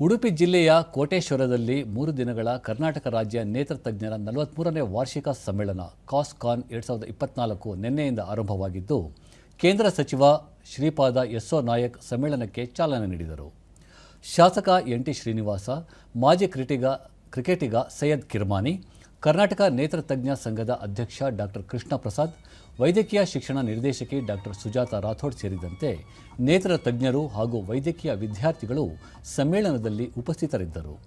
ಉಡುಪಿ ಜಿಲ್ಲೆಯ ಕೋಟೇಶ್ವರದಲ್ಲಿ ಮೂರು ದಿನಗಳ ಕರ್ನಾಟಕ ರಾಜ್ಯ ನೇತ್ರ ತಜ್ಞರ ನಲವತ್ಮೂರನೇ ವಾರ್ಷಿಕ ಸಮ್ಮೇಳನ ಕಾಸ್ಕಾನ್ ಎರಡು ಸಾವಿರದ ಇಪ್ಪತ್ನಾಲ್ಕು ನಿನ್ನೆಯಿಂದ ಆರಂಭವಾಗಿದ್ದು, ಕೇಂದ್ರ ಸಚಿವ ಶ್ರೀಪಾದ ಎಸ್ಒ ನಾಯಕ್ ಸಮ್ಮೇಳನಕ್ಕೆ ಚಾಲನೆ ನೀಡಿದರು. ಶಾಸಕ ಎನ್ ಟಿ ಶ್ರೀನಿವಾಸ, ಮಾಜಿ ಕ್ರಿಟಿಗ ಕ್ರಿಕೆಟಿಗ ಸೈಯದ್ ಕಿರ್ಮಾನಿ ಕರ್ನಾಟಕ ನೇತ್ರ ತಜ್ಞ ಸಂಘದ ಅಧ್ಯಕ್ಷ ಡಾಕ್ಟರ್ ಕೃಷ್ಣ ಪ್ರಸಾದ್ ವೈದ್ಯಕೀಯ ಶಿಕ್ಷಣ ನಿರ್ದೇಶಕಿ ಡಾಕ್ಟರ್ ಸುಜಾತ ರಾಥೋಡ್ ಸೇರಿದಂತೆ ನೇತ್ರ ತಜ್ಞರು ಹಾಗೂ ವೈದ್ಯಕೀಯ ವಿದ್ಯಾರ್ಥಿಗಳು ಸಮ್ಮೇಳನದಲ್ಲಿ ಉಪಸ್ಥಿತರಿದ್ದರು.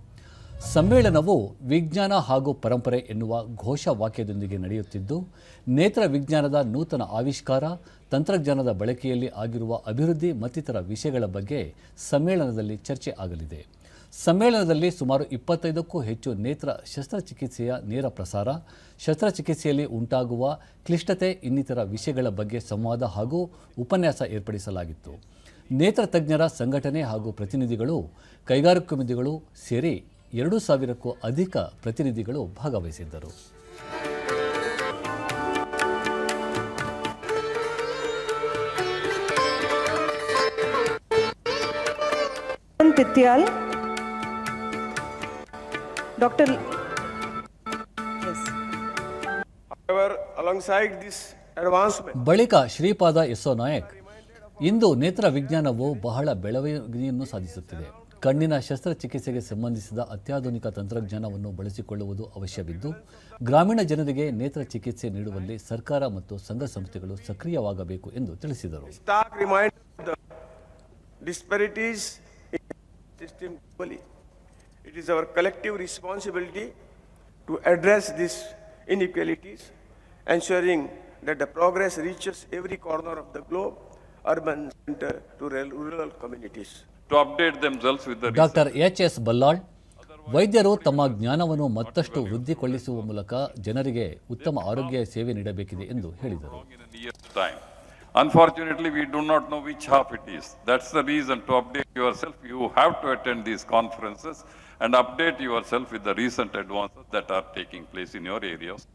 ಸಮ್ಮೇಳನವು ವಿಜ್ಞಾನ ಹಾಗೂ ಪರಂಪರೆ ಎನ್ನುವ ಘೋಷವಾಕ್ಯದೊಂದಿಗೆ ನಡೆಯುತ್ತಿದ್ದು, ನೇತ್ರ ವಿಜ್ಞಾನದ ನೂತನ ಆವಿಷ್ಕಾರ, ತಂತ್ರಜ್ಞಾನದ ಬಳಕೆಯಲ್ಲಿ ಆಗಿರುವ ಅಭಿವೃದ್ಧಿ ಮತ್ತಿತರ ವಿಷಯಗಳ ಬಗ್ಗೆ ಸಮ್ಮೇಳನದಲ್ಲಿ ಚರ್ಚೆ ಆಗಲಿದೆ. ಸಮ್ಮೇಳನದಲ್ಲಿ ಸುಮಾರು ಇಪ್ಪತ್ತೈದಕ್ಕೂ ಹೆಚ್ಚು ನೇತ್ರ ಶಸ್ತ್ರಚಿಕಿತ್ಸೆಯ ನೇರ ಪ್ರಸಾರ, ಶಸ್ತ್ರಚಿಕಿತ್ಸೆಯಲ್ಲಿ ಉಂಟಾಗುವ ಕ್ಲಿಷ್ಟತೆ ಇನ್ನಿತರ ವಿಷಯಗಳ ಬಗ್ಗೆ ಸಂವಾದ ಹಾಗೂ ಉಪನ್ಯಾಸ ಏರ್ಪಡಿಸಲಾಗಿತ್ತು ನೇತ್ರ ತಜ್ಞರ ಸಂಘಟನೆ ಹಾಗೂ ಪ್ರತಿನಿಧಿಗಳು ಕೈಗಾರಿಕೋದ್ಯಮಿಗಳು ಸೇರಿ ಎರಡು ಸಾವಿರಕ್ಕೂ ಅಧಿಕ ಪ್ರತಿನಿಧಿಗಳು ಭಾಗವಹಿಸಿದ್ದರು. Dr. Yes. However, alongside this advancement, ಬಳಿಕ ಶ್ರೀಪಾದ ಎಸ್ಒ ನಾಯಕ್ ಇಂದು ನೇತ್ರ ವಿಜ್ಞಾನವು ಬಹಳ ಬೆಳವಣಿಗೆಯನ್ನು ಸಾಧಿಸುತ್ತಿದೆ ಕಣ್ಣಿನ ಶಸ್ತ್ರಚಿಕಿತ್ಸೆಗೆ ಸಂಬಂಧಿಸಿದ ಅತ್ಯಾಧುನಿಕ ತಂತ್ರಜ್ಞಾನವನ್ನು ಬಳಸಿಕೊಳ್ಳುವುದು ಅವಶ್ಯವಿದ್ದು ಗ್ರಾಮೀಣ ಜನರಿಗೆ ನೇತ್ರ ಚಿಕಿತ್ಸೆ ನೀಡುವಲ್ಲಿ ಸರ್ಕಾರ ಮತ್ತು ಸಂಘ ಸಂಸ್ಥೆಗಳು ಸಕ್ರಿಯವಾಗಬೇಕು ಎಂದು ತಿಳಿಸಿದರು stark reminder of the disparities in system globally. It is our collective responsibility to address these inequalities, ensuring that the progress reaches every corner of the globe, urban center to rural- rural communities. to update themselves with the doctor H S Ballal ವೈದ್ಯರು ತಮ್ಮ ಜ್ಞಾನವನ್ನು ಮತ್ತಷ್ಟು ವೃದ್ಧಿಗೊಳಿಸುವ ಮೂಲಕ ಜನರಿಗೆ ಉತ್ತಮ ಆರೋಗ್ಯ ಸೇವೆ ನೀಡಬೇಕಿದೆ ಎಂದು ಹೇಳಿದರು in a year's time. Unfortunately, we do not know which half it is. That's the reason to update yourself. You have to attend these conferences and update yourself with the recent advances that are taking place in your areas.